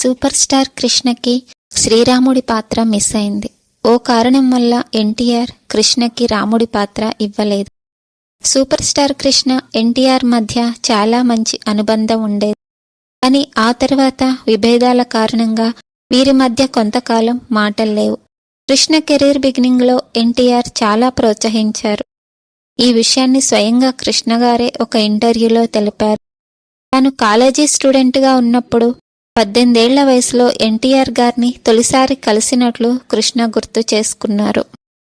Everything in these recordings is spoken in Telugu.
సూపర్ స్టార్ కృష్ణకి శ్రీరాముడి పాత్ర మిస్ అయింది. ఓ కారణం వల్ల ఎన్టీఆర్ కృష్ణకి రాముడి పాత్ర ఇవ్వలేదు. సూపర్ స్టార్ కృష్ణ ఎన్టీఆర్ మధ్య చాలా మంచి అనుబంధం ఉండేది. కానీ ఆ తర్వాత విభేదాల కారణంగా వీరి మధ్య కొంతకాలం మాటలు లేవు. కృష్ణ కెరీర్ బిగినింగ్లో ఎన్టీఆర్ చాలా ప్రోత్సహించారు. ఈ విషయాన్ని స్వయంగా కృష్ణ గారే ఒక ఇంటర్వ్యూలో తెలిపారు. తాను కాలేజీ స్టూడెంట్గా ఉన్నప్పుడు పద్దెనిమిదేళ్ళ వయసులో ఎన్టీఆర్ గారిని తొలిసారి కలిసినట్లు కృష్ణ గుర్తు చేసుకున్నారు.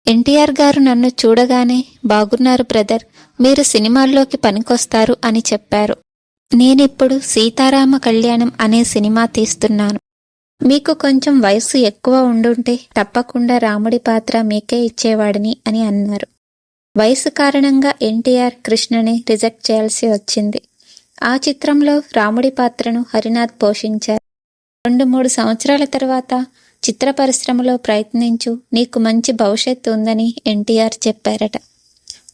ఎన్టీఆర్ గారు నన్ను చూడగానే బాగున్నారు బ్రదర్ మీరు సినిమాల్లోకి పనికొస్తారు అని చెప్పారు. నేనిప్పుడు సీతారామ కళ్యాణం అనే సినిమా తీస్తున్నాను. మీకు కొంచెం వయసు ఎక్కువ ఉండుంటే తప్పకుండా రాముడి పాత్ర మీకే ఇచ్చేవాడిని అని అన్నారు. వయసు కారణంగా ఎన్టీఆర్ కృష్ణని రిజెక్ట్ చేయాల్సి వచ్చింది. ఆ చిత్రంలో రాముడి పాత్రను హరినాథ్ పోషించారు. రెండు మూడు సంవత్సరాల తర్వాత చిత్ర పరిశ్రమలో ప్రయత్నించు. నీకు మంచి భవిష్యత్తు ఉందని ఎన్టీఆర్ చెప్పారట.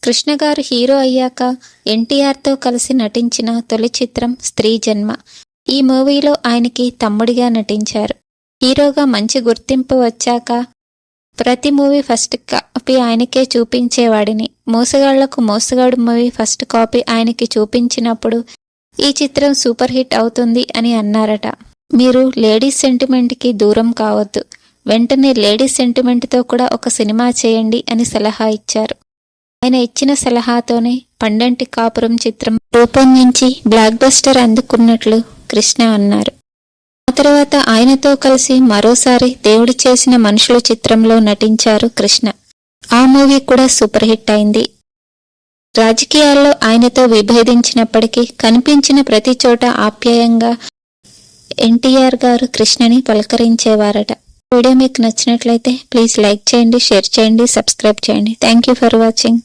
కృష్ణ గారు హీరో అయ్యాక ఎన్టీఆర్తో కలిసి నటించిన తొలి చిత్రం స్త్రీ జన్మ. ఈ మూవీలో ఆయనకి తమ్ముడిగా నటించారు. హీరోగా మంచి గుర్తింపు వచ్చాక ప్రతి మూవీ ఫస్ట్ కాపీ ఆయనకే చూపించేవాడిని. మోసగాళ్ళకు మోసగాడు మూవీ ఫస్ట్ కాపీ ఆయనకి చూపించినప్పుడు ఈ చిత్రం సూపర్ హిట్ అవుతుంది అని అన్నారట. మీరు లేడీస్ సెంటిమెంట్కి దూరం కావద్దు. వెంటనే లేడీస్ సెంటిమెంట్తో కూడా ఒక సినిమా చేయండి అని సలహా ఇచ్చారు. ఆయన ఇచ్చిన సలహాతోనే పండంటి కాపురం చిత్రం రూపొందించి బ్లాక్ బస్టర్ అందుకున్నట్లు కృష్ణ అన్నారు. ఆ తర్వాత ఆయనతో కలిసి మరోసారి దేవుడు చేసిన మనుషుల చిత్రంలో నటించారు కృష్ణ. ఆ మూవీ కూడా సూపర్ హిట్ అయింది. రాజకీయాల్లో ఆయనతో విభేదించినప్పటికీ కనిపించిన ప్రతి చోట ఆప్యాయంగా ఎన్టీఆర్ గారు కృష్ణని పలకరించేవారట. వీడియో మీకు నచ్చినట్లయితే ప్లీజ్ లైక్ చేయండి షేర్ చేయండి సబ్స్క్రైబ్ చేయండి. Thank you for watching